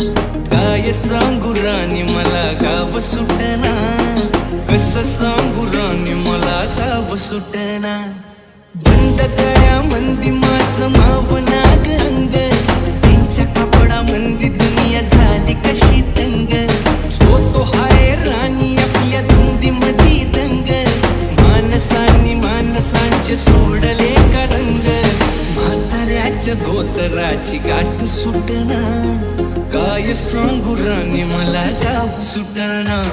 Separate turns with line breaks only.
काय सांगू राणी मला गाव सुटना. कस सांगू राणी मला गाव सुटना. बंद कळ्या मंदी माझं माव नाग अंग त्यांच्या कपडा मंदी दुनिया झाली कशी तंग. जो तो हाय राणी आपल्या धुंदी मधी दंग. माणसांनी माणसांचे सोडले का रंग. म्हाताऱ्याच्या धोतराची गाठ सुटना. काय सांगू राणी मला गाव सुटणार